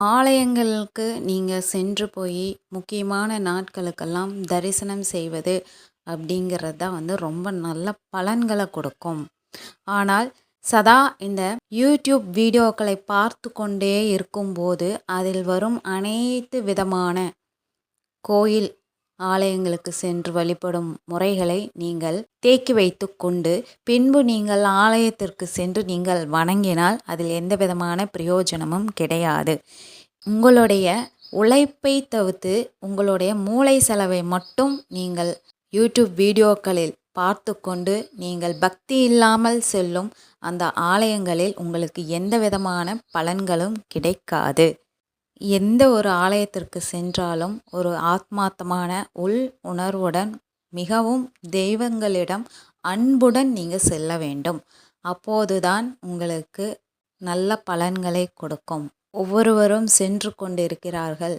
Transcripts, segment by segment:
ஆலயங்களுக்கு நீங்கள் சென்று போய் முக்கியமான நாட்களுக்கெல்லாம் தரிசனம் செய்வது அப்படிங்கிறது தான் வந்து ரொம்ப நல்ல பலன்களை கொடுக்கும். ஆனால் சதா இந்த யூடியூப் வீடியோக்களை பார்த்து கொண்டே இருக்கும்போது அதில் வரும் அனைத்து விதமான கோயில் ஆலயங்களுக்கு சென்று வழிபடும் முறைகளை நீங்கள் தேக்கி வைத்து கொண்டு பின்பு நீங்கள் ஆலயத்திற்கு சென்று நீங்கள் வணங்கினால் அதில் எந்த விதமான பிரயோஜனமும் கிடையாது. உங்களுடைய உழைப்பை தவிர்த்து உங்களுடைய மூளை செலவை மட்டும் நீங்கள் யூடியூப் வீடியோக்களில் பார்த்து கொண்டு நீங்கள் பக்தி இல்லாமல் செல்லும் அந்த ஆலயங்களில் உங்களுக்கு எந்த விதமான பலன்களும் கிடைக்காது. எந்த ஒரு ஆலயத்திற்கு சென்றாலும் ஒரு ஆத்மார்த்தமான உள் உணர்வுடன் மிகவும் தெய்வங்களிடம் அன்புடன் நீங்கள் செல்ல வேண்டும். அப்போதுதான் உங்களுக்கு நல்ல பலன்களை கொடுக்கும். ஒவ்வொருவரும் சென்று கொண்டிருக்கிறார்கள்.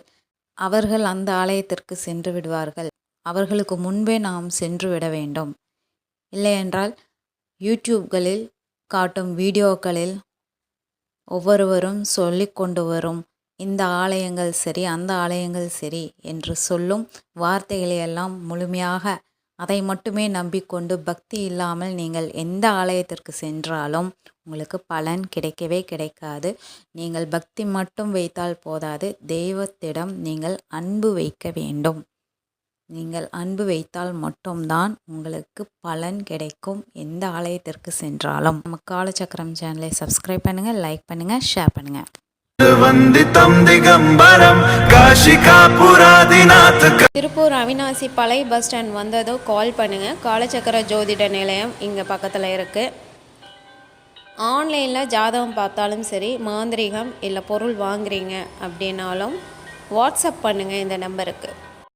அவர்கள் அந்த ஆலயத்திற்கு சென்று விடுவார்கள். அவர்களுக்கு முன்பே நாம் சென்று விட வேண்டும். இல்லையென்றால் யூடியூப்களில் காட்டும் வீடியோக்களில் ஒவ்வொருவரும் சொல்லிக்கொண்டு வரும் இந்த ஆலயங்கள் சரி அந்த ஆலயங்கள் சரி என்று சொல்லும் வார்த்தைகளை எல்லாம் முழுமையாக அதை மட்டுமே நம்பிக்கொண்டு பக்தி இல்லாமல் நீங்கள் எந்த ஆலயத்திற்கு சென்றாலும் உங்களுக்கு பலன் கிடைக்கவே கிடைக்காது. நீங்கள் பக்தி மட்டும் வைத்தால் போதாது. தெய்வத்திடம் நீங்கள் அன்பு வைக்க வேண்டும். நீங்கள் அன்பு வைத்தால் மட்டும்தான் உங்களுக்கு பலன் கிடைக்கும் எந்த ஆலயத்திற்கு சென்றாலும். நம்ம காலச்சக்கரம் சேனலை சப்ஸ்கிரைப் பண்ணுங்கள் லைக் பண்ணுங்கள் ஷேர் பண்ணுங்கள் திருப்பூர் அவினாசி பழைய பஸ் ஸ்டாண்ட் வந்ததும் கால் பண்ணுங்கள் காலச்சக்கர ஜோதிட நிலையம் இங்கே பக்கத்தில் இருக்குது ஆன்லைனில் ஜாதகம் பார்த்தாலும் சரி மாந்திரீகம் இல்லை பொருள் வாங்குறீங்க அப்படின்னாலும் வாட்ஸ்அப் பண்ணுங்கள் இந்த நம்பருக்கு